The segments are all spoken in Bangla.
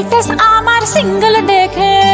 स्टेटस आमार सिंगल देखे।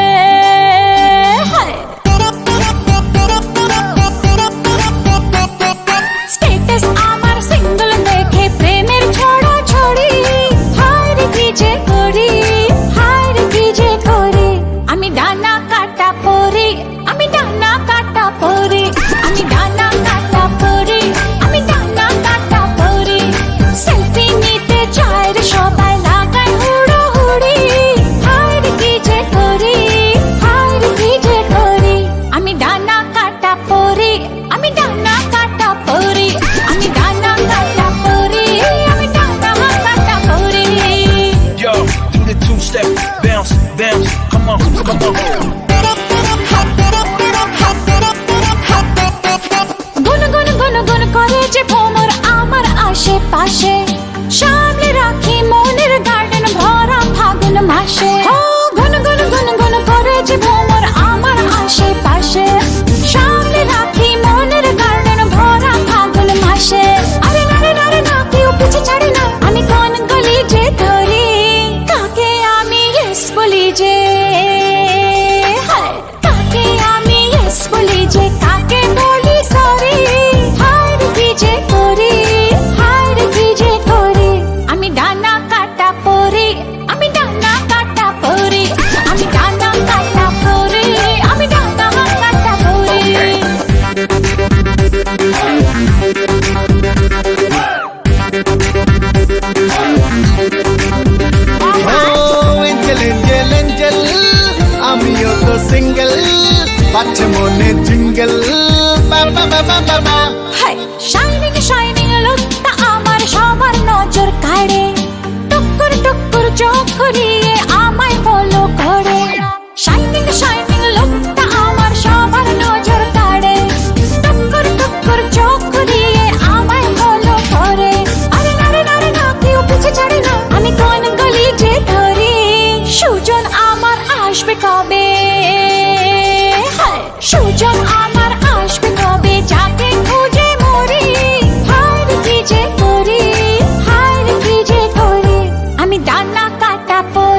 আশেপাশে, সামনে রাখি মনের গার্ডেন ভরা ফাগুন মাসে। গুন গুন গুন গুন করে যে আমার আমার আশেপাশে। তো সিঙ্গেল বাজছে মনে জিঙ্গেল বাবা বাবা বাবা হাই শাইনিং শাইনিং লোকটা আমার সবার নজর কাড়ে টুকুর টুকুর চোখ নিয়ে আমায় ফলো করে শাইনিং শাইনিং apple